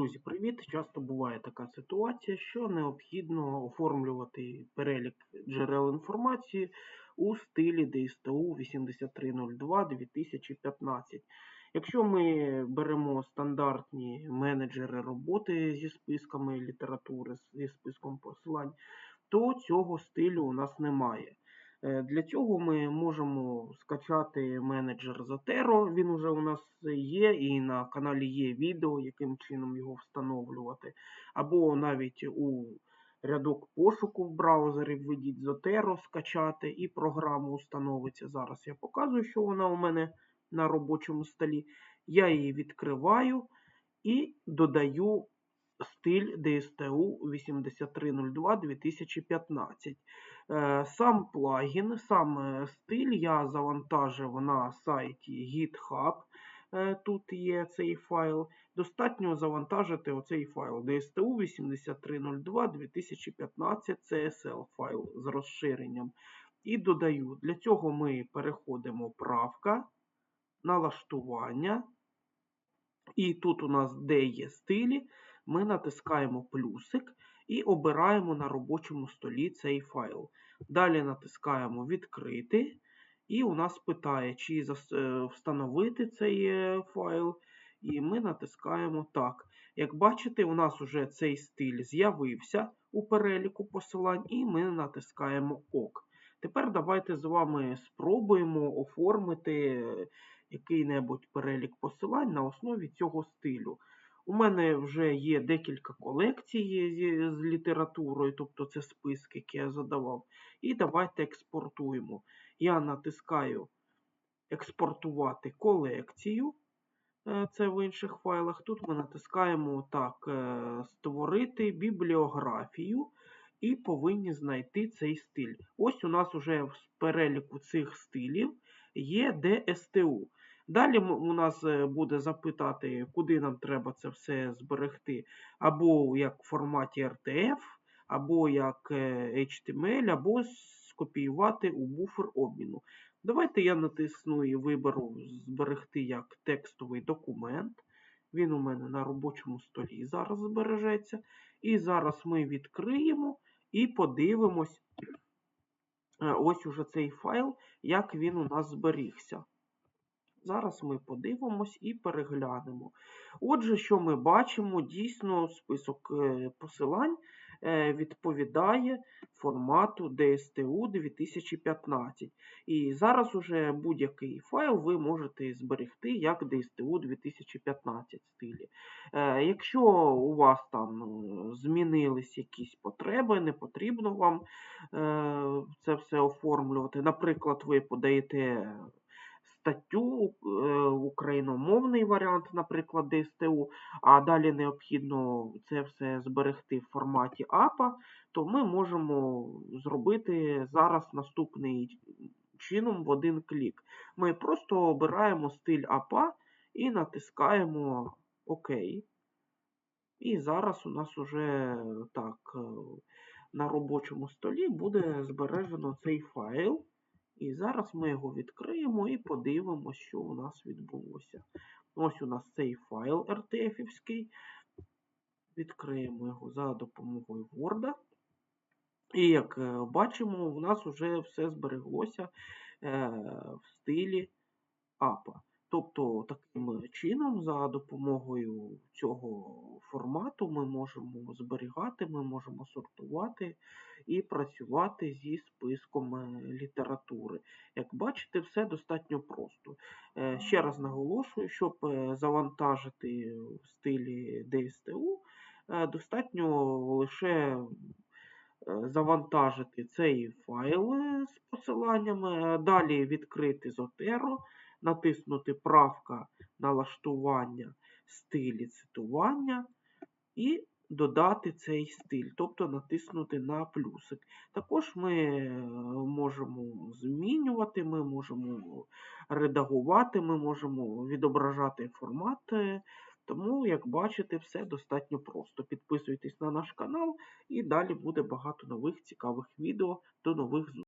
Друзі, привіт! Часто буває така ситуація, що необхідно оформлювати перелік джерел інформації у стилі DSTU 8302-2015. Якщо ми беремо стандартні менеджери роботи зі списками літератури, зі списком посилань, то цього стилю у нас немає. Е, Для цього ми можемо скачати менеджер Zotero, він вже у нас є, і на каналі є відео, яким чином його встановлювати. Або навіть у рядок пошуку в браузері введіть Zotero, скачати, і програма установиться. Зараз я показую, що вона у мене на робочому столі. Я її відкриваю і додаю стиль DSTU 8302-2015. Е, Сам плагін, сам е, стиль я завантажив на сайті GitHub. Е, Тут є цей файл. Достатньо завантажити оцей файл DSTU 8302-2015 CSL файл з розширенням. І додаю. Для цього ми переходимо правка, налаштування. І тут у нас, де є стилі, ми натискаємо плюсик і обираємо на робочому столі цей файл. Далі натискаємо Відкрити. І у нас питає, чи е, встановити цей е, файл. І ми натискаємо так. Як бачите, у нас вже цей стиль з'явився у переліку посилань, і ми натискаємо ОК. Тепер давайте з вами спробуємо оформити е, який-небудь перелік посилань на основі цього стилю. У мене вже є декілька колекцій з літературою, тобто це списки, які я задавав. І давайте експортуємо. Я натискаю експортувати колекцію. е, Це в інших файлах. Тут ми натискаємо так, е, створити бібліографію і повинні знайти цей стиль. Ось у нас уже в переліку цих стилів є DSTU. Далі у нас е, буде запитати, куди нам треба це все зберегти, або як в форматі RTF, або як е, HTML, або скопіювати у буфер обміну. Давайте я натисну і виберу зберегти як текстовий документ. Він у мене на робочому столі зараз збережеться. І зараз ми відкриємо і подивимось е, ось уже цей файл, як він у нас зберігся. Зараз ми подивимось і переглянемо. Отже, що ми бачимо, дійсно список е, посилань е, відповідає формату DSTU 2015. І зараз уже будь-який файл ви можете зберегти як DSTU 2015 стилі. Е, Якщо у вас там змінились якісь потреби, не потрібно вам це все оформлювати. Наприклад, ви подаєте статтю, е, україномовний варіант, наприклад, DSTU, а далі необхідно це все зберегти в форматі APA, то ми можемо зробити зараз наступний чином в один клік. Ми просто обираємо стиль APA і натискаємо ОК. І зараз у нас уже так е, на робочому столі буде збережено цей файл. І зараз ми його відкриємо і подивимося, що у нас відбулося. Ось у нас цей файл RTF-івський. Відкриємо його за допомогою Word. І як е, бачимо, у нас вже все збереглося е, в стилі APA. Тобто, таким чином, за допомогою цього формату, ми можемо зберігати, ми можемо сортувати і працювати зі списком е, літератури. Як бачите, все достатньо просто. Е, Ще раз наголошую, щоб е, завантажити в стилі DSTU, достатньо лише завантажити цей файл з посиланнями, далі відкрити Zotero, натиснути правка налаштування стилі цитування і додати цей стиль, тобто натиснути на плюсик. Також ми е, можемо змінювати, ми можемо редагувати, ми можемо відображати формат. е, Тому, як бачите, все достатньо просто. Підписуйтесь на наш канал і далі буде багато нових цікавих відео. До нових зустрічей.